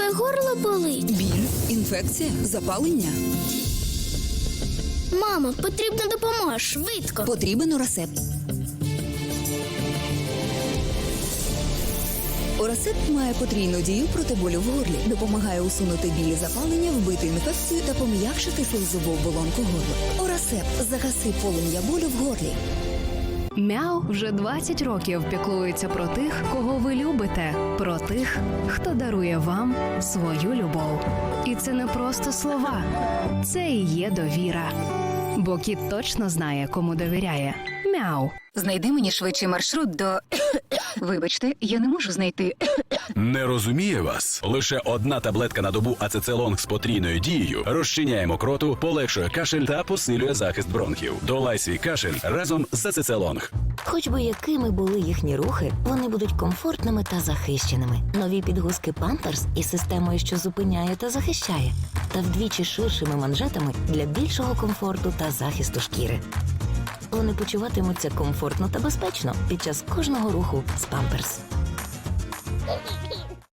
тебе горло болить? Біль, інфекція, запалення. Мамо, потрібна допомога швидко. Потрібен Орасеп. Орасепт має потрійну дію проти болю в горлі, допомагає усунути білі запалення, вбити інфекцію та пом'якшити слизову оболонку горла. Орасепт загаси полум'я болю в горлі. Мяу вже 20 років піклується про тих, кого ви любите, про тих, хто дарує вам свою любов. І це не просто слова, це і є довіра. Бо кіт точно знає, кому довіряє. Мяу. Знайди мені швидший маршрут до. Вибачте, я не можу знайти. Не розуміє вас. Лише одна таблетка на добу ацецелонг з потрійною дією розчиняє мокроту, полегшує кашель та посилює захист бронхів. Долай свій кашель разом з ацецелонг. Хоч би якими були їхні рухи, вони будуть комфортними та захищеними. Нові підгузки Pampers із системою, що зупиняє та захищає, та вдвічі ширшими манжетами для більшого комфорту та захисту шкіри. Вони почуватимуться комфортно та безпечно під час кожного руху з Pampers.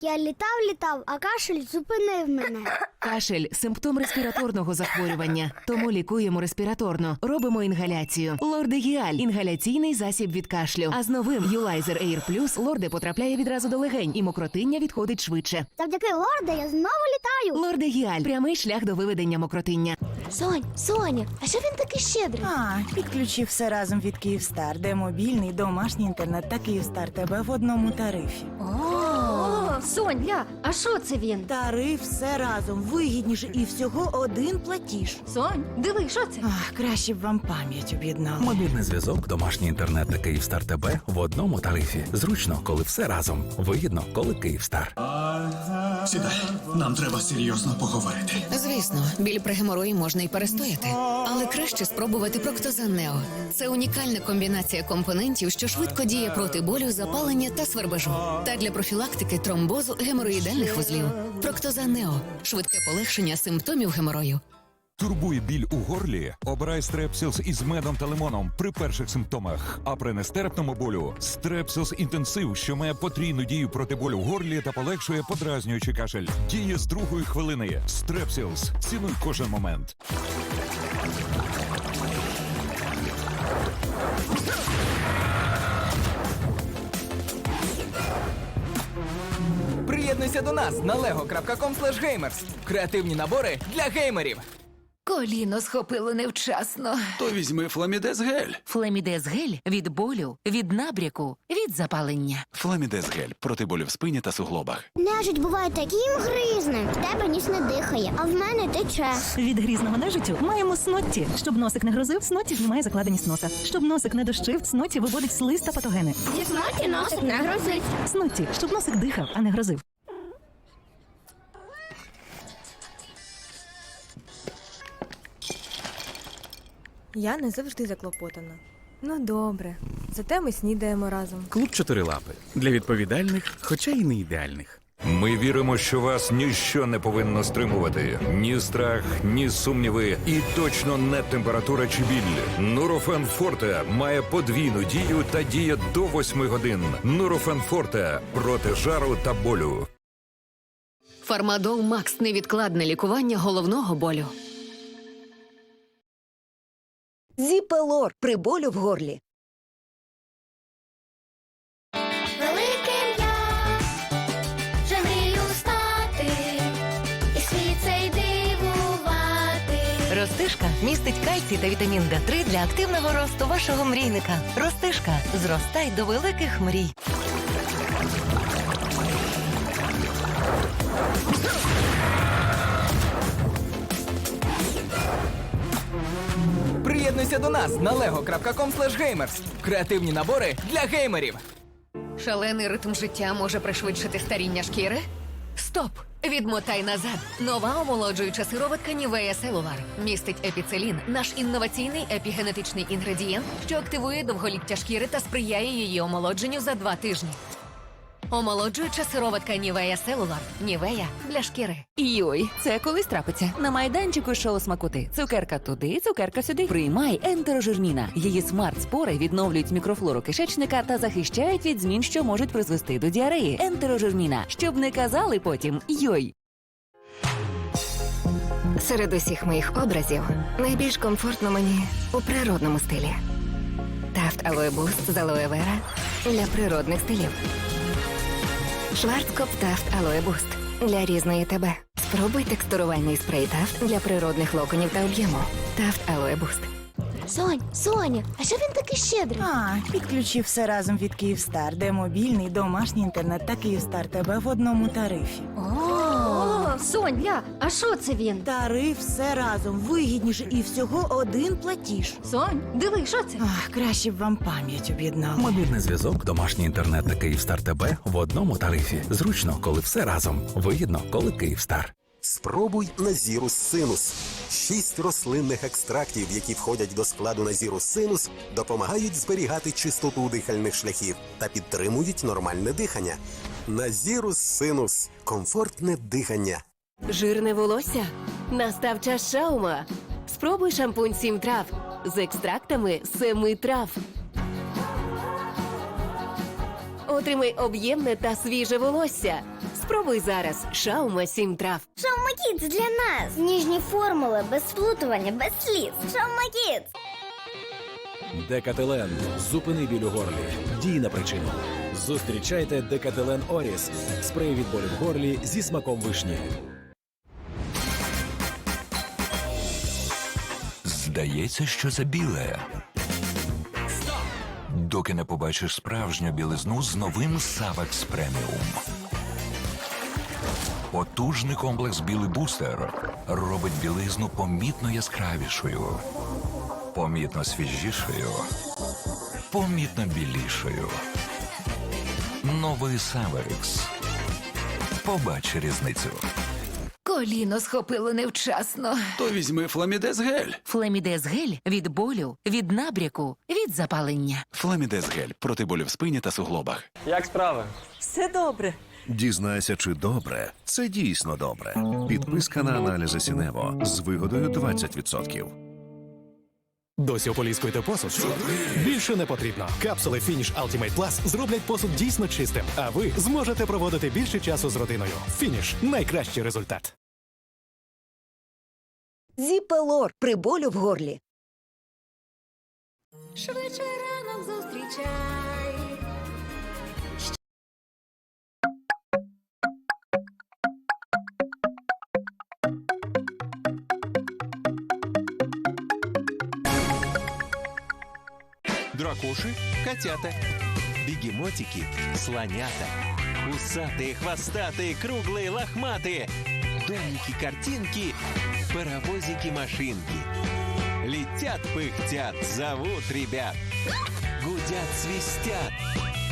Я літав, літав, а кашель зупинив мене. Кашель симптом респіраторного захворювання. Тому лікуємо респіраторно. Робимо інгаляцію. Лордегіаль інгаляційний засіб від кашлю. А з новим Юлайзер Air Plus лорде потрапляє відразу до легень, і мокротиння відходить швидше. Завдяки лорда я знову літаю. Лордегіаль прямий шлях до виведення мокротиння. Сонь, Соня, а що він такий щедрий? А, підключив все разом від Київстар, де мобільний, домашній інтернет та Київстар тебе в одному тарифі. О, Соня, а що це він? Тариф все разом вигідніше і всього один платіж. Сонь, диви, що це? Ах, краще б вам пам'ять об'єднали. Мобільний зв'язок, домашній інтернет та Київстар ТБ в одному тарифі. Зручно, коли все разом. Вигідно, коли Київстар. Сідай, нам треба серйозно поговорити. Звісно, біль при геморої можна і перестояти, але краще спробувати Проктозан Нео. Це унікальна комбінація компонентів, що швидко діє проти болю, запалення та свербежу. Та для профілактики тромбозу геморроїдальних вузлів. Проктозан Нео швидке полегшення симптомів геморою. Турбує біль у горлі? Обирай стрепсілс із медом та лимоном при перших симптомах. А при нестерпному болю стрепсілс інтенсив, що має потрійну дію проти болю в горлі та полегшує подразнюючий кашель. Діє з другої хвилини. Стрепсілс. Цінуй кожен момент. Приєднуйся до нас на lego.com gamers. Креативні набори для геймерів. Коліно схопило невчасно. То візьми фламідез гель. Флемідез гель від болю, від набряку, від запалення. Фламідез гель проти болю в спині та суглобах. Нежить буває таким гризним. В тебе ніс не дихає, а в мене тече. Від грізного нежиттю маємо снотті. Щоб носик не грозив, снотті знімає закладеність носа. Щоб носик не дощив, снотті виводить слиз та патогени. Зі сноті носик не грозить. Снотті, щоб носик дихав, а не грозив. Я не завжди заклопотана. Ну добре, зате ми снідаємо разом. Клуб чотирилапи для відповідальних, хоча й не ідеальних. Ми віримо, що вас ніщо не повинно стримувати. Ні страх, ні сумніви, і точно не температура чи біль. Нурофен Форте має подвійну дію та діє до 8 годин. Нурофен Форте проти жару та болю. Фармадол Макс невідкладне лікування головного болю. Зіпелор при болю в горлі. Великим я вже мрію стати, і світ цей дивувати. Ростишка містить кальцій та вітамін Д3 для активного росту вашого мрійника. Ростишка. Зростай до великих мрій. Приєднуйся до нас на lego.com gamers. Креативні набори для геймерів. Шалений ритм життя може пришвидшити старіння шкіри? Стоп! Відмотай назад. Нова омолоджуюча сироватка Нівея Селулар містить епіцелін, наш інноваційний епігенетичний інгредієнт, що активує довголіття шкіри та сприяє її омолодженню за два тижні. Омолоджуюча сироватка Нівея Селулар. Нівея для шкіри. Йой, це колись трапиться. На майданчику шоу смакоти. Цукерка туди, цукерка сюди. Приймай ентерожирміна. Її смарт-спори відновлюють мікрофлору кишечника та захищають від змін, що можуть призвести до діареї. Ентерожирміна. Щоб не казали потім йой. Серед усіх моїх образів найбільш комфортно мені у природному стилі. Тафт Boost з алоe вера для природних стилів. Шварцкоп Тафт Алоє Буст для різної тебе. Спробуй текстурувальний спрей Тафт для природних локонів та об'єму. Тафт Алоє Буст. Сонь, Соня, а що він такий щедрий? А, підключив все разом від Київстар, де мобільний, домашній інтернет та Київстар тебе в одному тарифі. О, Сонь, ля, а що це він? Тариф все разом вигідніше і всього один платіж. Сонь, диви, що це? Ах, краще б вам пам'ять об'єднав. Мобільний зв'язок, домашній інтернет та Київстар ТБ в одному тарифі. Зручно, коли все разом. Вигідно, коли Київстар. Спробуй Назірус Синус. Шість рослинних екстрактів, які входять до складу Назірус Синус, допомагають зберігати чистоту дихальних шляхів та підтримують нормальне дихання. Назірус Синус комфортне дихання. Жирне волосся. Настав час шаума. Спробуй шампунь сім трав з екстрактами семи трав. Отримай об'ємне та свіже волосся. Спробуй зараз шаума сім трав. Шаумакіц для нас. Ніжні формули, без сплутування, без сліз. Шаумакіц. Декателен. Зупини біль у горлі. Дій на причину. Зустрічайте Декателен Оріс. Спрей від болю в горлі зі смаком вишні. Здається, що це біле. Доки не побачиш справжню білизну з новим Савекс Преміум. Потужний комплекс білий бустер робить білизну помітно яскравішою, помітно свіжішою, помітно білішою. Новий Савекс. Побач різницю. Коліно схопило невчасно. То візьми Фламідез гель. Флемідез гель від болю, від набряку, від запалення. Фламідез гель проти болю в спині та суглобах. Як справи? Все добре. Дізнайся, чи добре. Це дійсно добре. Підписка на аналізи Сінево з вигодою 20%. Досі ополіскуйте посуд? Більше не потрібно. Капсули Finish Ultimate Plus зроблять посуд дійсно чистим, а ви зможете проводити більше часу з родиною. Фініш найкращий результат. Зіпелор при болю в горлі. Швидше ранок зустрічай. Дракуши, котята, бегемотики, слонята, усатые, хвостатые, круглые, лохматые, домики-картинки, паровозики-машинки. Летят, пыхтят, зовут ребят, гудят, свистят,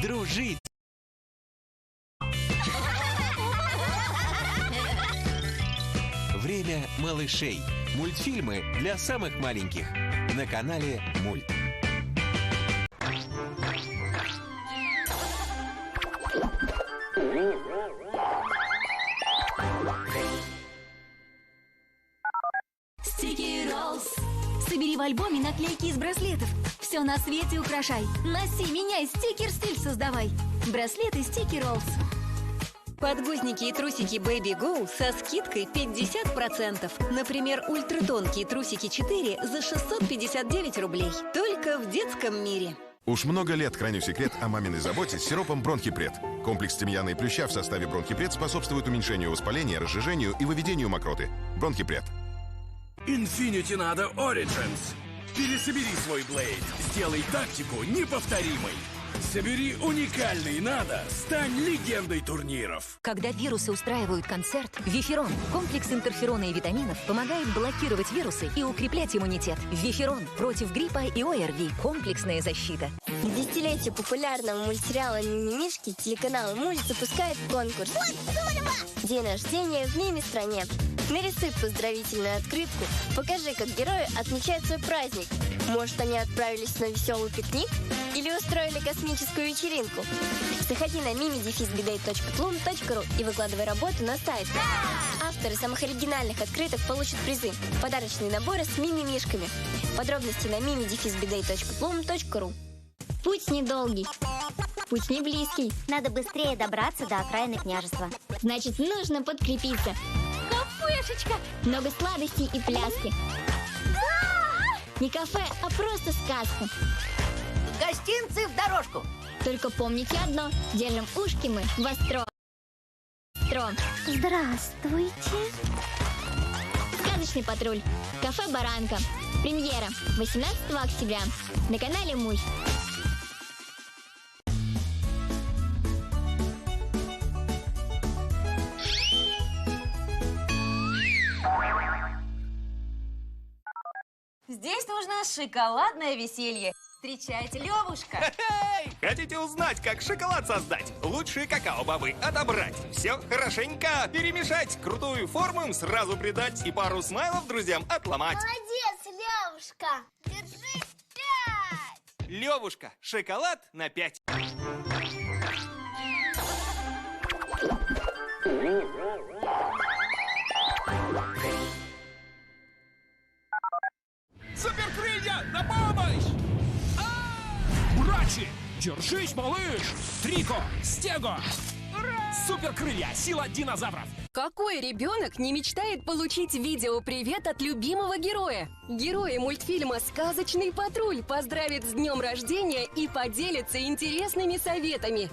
дружить. Время малышей. Мультфильмы для самых маленьких. На канале Мульт. Браслетов. Все на свете украшай. Носи, меняй, стикер-стиль создавай. Браслеты Sticky Rolls. Подгузники и трусики Baby Go со скидкой 50%. Например, ультратонкие трусики 4 за 659 рублей. Только в детском мире. Уж много лет храню секрет о маминой заботе с сиропом Бронхипред. Комплекс тимьяна и плюща в составе Бронхипред способствует уменьшению воспаления, разжижению и выведению мокроты. Бронхипред. Infinity надо Origins. Пересобери свой Блейд. Сделай тактику неповторимой. Собери уникальный надо. Стань легендой турниров. Когда вирусы устраивают концерт, Виферон, комплекс интерферона и витаминов, помогает блокировать вирусы и укреплять иммунитет. Виферон против гриппа и ОРВИ. Комплексная защита. К десятилетию популярного мультсериала «Мимимишки» телеканал «Мульт» запускает конкурс. День рождения в мими-стране. Нарисуй поздравительную открытку. Покажи, как герои отмечают свой праздник. Может, они отправились на веселый пикник? Или устроили космическую вечеринку? Заходи на mimidefisbidей.tlum.ru и выкладывай работу на сайт. Авторы самых оригинальных открыток получат призы. Подарочные наборы с мими-мишками. Подробности на mimidefisbidей.tlum.ru Путь недолгий. Путь не близкий. Надо быстрее добраться до окраины княжества. Значит, нужно подкрепиться. Кафешечка! Много сладостей и пляски. Не кафе, а просто сказка. Гостинцы дорожку. Только помните одно. Держим ушки мы востро. Востро. Здравствуйте. Сказочный патруль. Кафе «Баранка». Премьера 18 октября на канале Мульт. Здесь нужно шоколадное веселье. Встречайте, Левушка. Хотите узнать, как шоколад создать? Лучшие какао-бобы отобрать. Все хорошенько перемешать. Крутую форму им сразу придать и пару смайлов друзьям отломать. Молодец, Левушка. Держи пять. Левушка, шоколад на пять. Урачи! Держись, малыш! Трико, Стего! Суперкрылья, сила динозавров! Какой ребенок не мечтает получить видео-привет от любимого героя? Герои мультфильма «Сказочный патруль» поздравит с днем рождения и поделится интересными советами.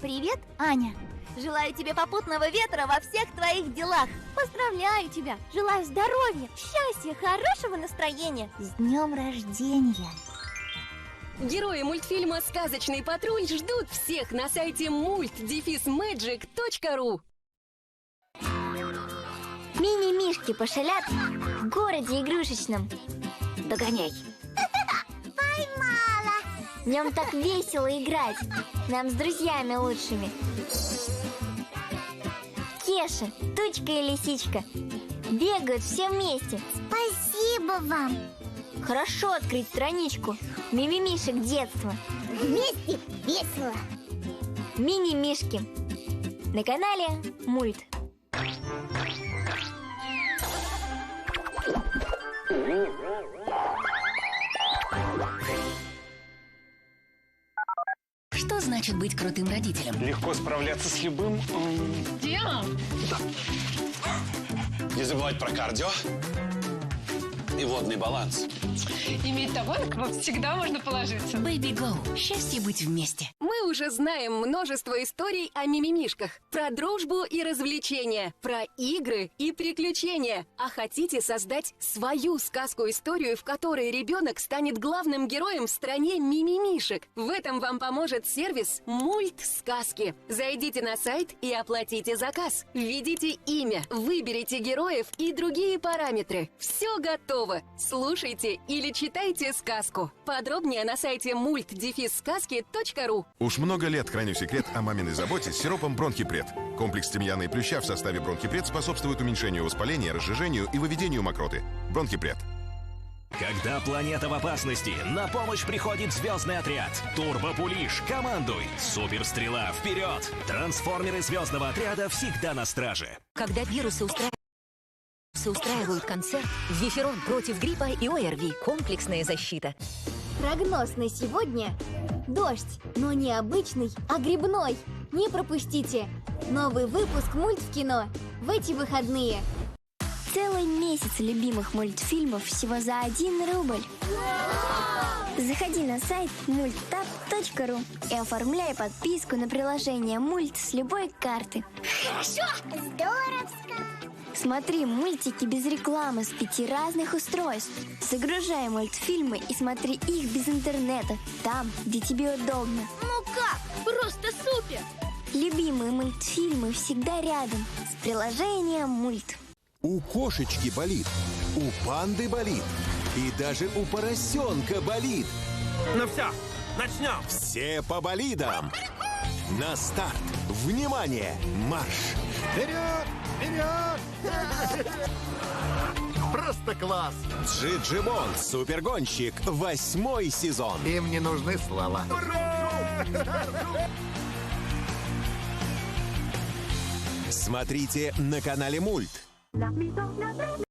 Привет, Аня. Желаю тебе попутного ветра во всех твоих делах. Поздравляю тебя. Желаю здоровья, счастья, хорошего настроения. С днем рождения. Герои мультфильма «Сказочный патруль» ждут всех на сайте мульт-magic.ru Мини-мишки пошалят в городе игрушечном. Догоняй. Поймала. В нем так весело играть. Нам с друзьями лучшими. Кеша, Тучка и Лисичка бегают все вместе. Спасибо вам. Хорошо открыть страничку Мимимишек детства. Вместе весело. Мини-мишки. На канале Мульт. Что значит быть крутым родителем? Легко справляться с любым... Делом. Не забывать про кардио и водный баланс. Иметь того, вам кого всегда можно положиться. Baby Go. Счастье быть вместе. Уже знаем множество историй о мимимишках. Про дружбу и развлечения, про игры и приключения. А хотите создать свою сказку-историю, в которой ребенок станет главным героем в стране мимимишек? В этом вам поможет сервис Мульт Сказки. Зайдите на сайт и оплатите заказ. Введите имя, выберите героев и другие параметры. Все готово. Слушайте или читайте сказку. Подробнее на сайте мульт-сказки.ру. Уж много лет храню секрет о маминой заботе с сиропом бронхипред. Комплекс тимьяна и плюща в составе бронхипред способствует уменьшению воспаления, разжижению и выведению мокроты. Бронхипред. Когда планета в опасности, на помощь приходит звездный отряд. Турбопулиш, командуй! Суперстрела, вперед! Трансформеры звездного отряда всегда на страже. Когда вирусы устраивают устраивают концерт, Виферон против гриппа и ОРВИ. Комплексная защита. Прогноз на сегодня – дождь, но не обычный, а грибной. Не пропустите! Новый выпуск мульт в кино в эти выходные. Целый месяц любимых мультфильмов всего за 1 рубль. Заходи на сайт multtap.ru и оформляй подписку на приложение Мульт с любой карты. Хорошо. Здоровско. Смотри мультики без рекламы с пяти разных устройств. Загружай мультфильмы и смотри их без интернета, там, где тебе удобно. Ну как? Просто супер. Любимые мультфильмы всегда рядом с приложением Мульт. У кошечки болит, у панды болит, и даже у поросенка болит. Ну все, начнем. Все по болидам. На старт. Внимание! Марш! Вперед! Просто класс! Джиджи Бонд, супергонщик, восьмой сезон. Им не нужны слова. Смотрите на канале Мульт.